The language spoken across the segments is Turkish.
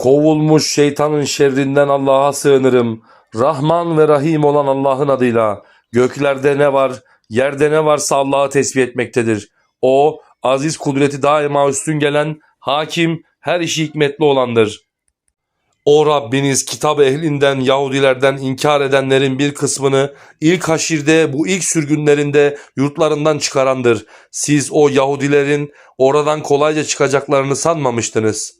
Kovulmuş şeytanın şerrinden Allah'a sığınırım. Rahman ve Rahim olan Allah'ın adıyla. Göklerde ne var, yerde ne varsa Allah'ı tesbih etmektedir. O, aziz kudreti daima üstün gelen, hakim, her işi hikmetli olandır. O Rabbiniz kitap ehlinden Yahudilerden inkar edenlerin bir kısmını ilk haşirde bu ilk sürgünlerinde yurtlarından çıkarandır. Siz o Yahudilerin oradan kolayca çıkacaklarını sanmamıştınız.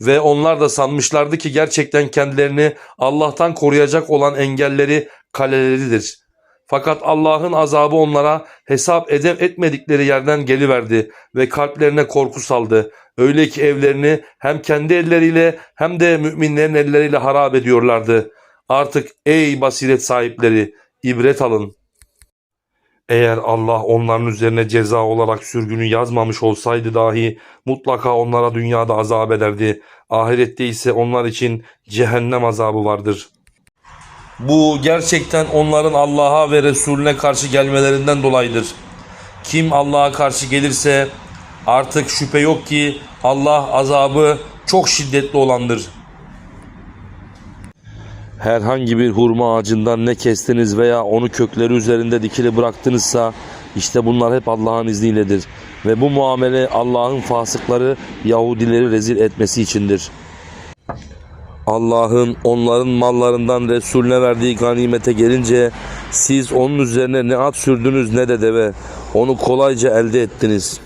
Ve onlar da sanmışlardı ki gerçekten kendilerini Allah'tan koruyacak olan engelleri kaleleridir. Fakat Allah'ın azabı onlara hesap edem etmedikleri yerden geliverdi ve kalplerine korku saldı. Öyle ki evlerini hem kendi elleriyle hem de müminlerin elleriyle harap ediyorlardı. Artık ey basiret sahipleri ibret alın. Eğer Allah onların üzerine ceza olarak sürgünü yazmamış olsaydı dahi mutlaka onlara dünyada azap ederdi. Ahirette ise onlar için cehennem azabı vardır. Bu gerçekten onların Allah'a ve Resulüne karşı gelmelerinden dolayıdır. Kim Allah'a karşı gelirse artık şüphe yok ki Allah azabı çok şiddetli olandır. Herhangi bir hurma ağacından ne kestiniz veya onu kökleri üzerinde dikili bıraktınızsa işte bunlar hep Allah'ın izniyledir. Ve bu muamele Allah'ın fasıkları Yahudileri rezil etmesi içindir. Allah'ın onların mallarından Resulüne verdiği ganimete gelince siz onun üzerine ne at sürdünüz ne de deve onu kolayca elde ettiniz.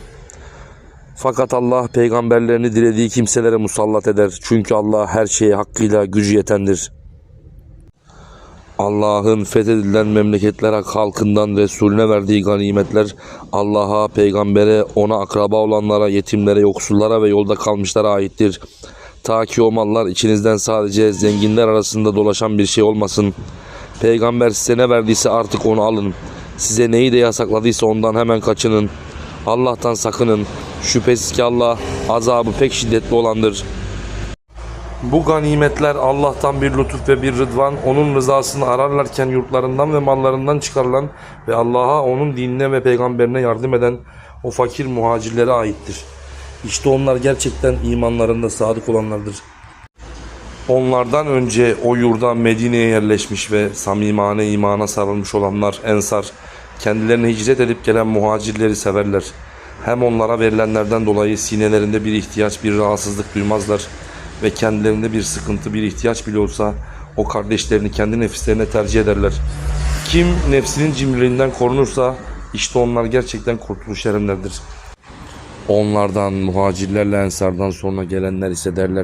Fakat Allah peygamberlerini dilediği kimselere musallat eder. Çünkü Allah her şeye hakkıyla gücü yetendir. Allah'ın fethedilen memleketler halkından Resulüne verdiği ganimetler Allah'a, peygambere, ona akraba olanlara, yetimlere, yoksullara ve yolda kalmışlara aittir. Ta ki o mallar içinizden sadece zenginler arasında dolaşan bir şey olmasın. Peygamber size ne verdiyse artık onu alın. Size neyi de yasakladıysa ondan hemen kaçının. Allah'tan sakının. Şüphesiz ki Allah azabı pek şiddetli olandır. Bu ganimetler Allah'tan bir lütuf ve bir rıdvan, onun rızasını ararlarken yurtlarından ve mallarından çıkarılan ve Allah'a, onun dinine ve peygamberine yardım eden o fakir muhacirlere aittir. İşte onlar gerçekten imanlarında sadık olanlardır. Onlardan önce o yurda Medine'ye yerleşmiş ve samimane imana sarılmış olanlar Ensar, kendilerine hicret edip gelen muhacirleri severler. Hem onlara verilenlerden dolayı sinelerinde bir ihtiyaç, bir rahatsızlık duymazlar ve kendilerinde bir sıkıntı, bir ihtiyaç bile olsa o kardeşlerini kendi nefislerine tercih ederler. Kim nefsinin cimriliğinden korunursa işte onlar gerçekten kurtuluş erenlerdir. Onlardan muhacirlerle ensardan sonra gelenler ise derler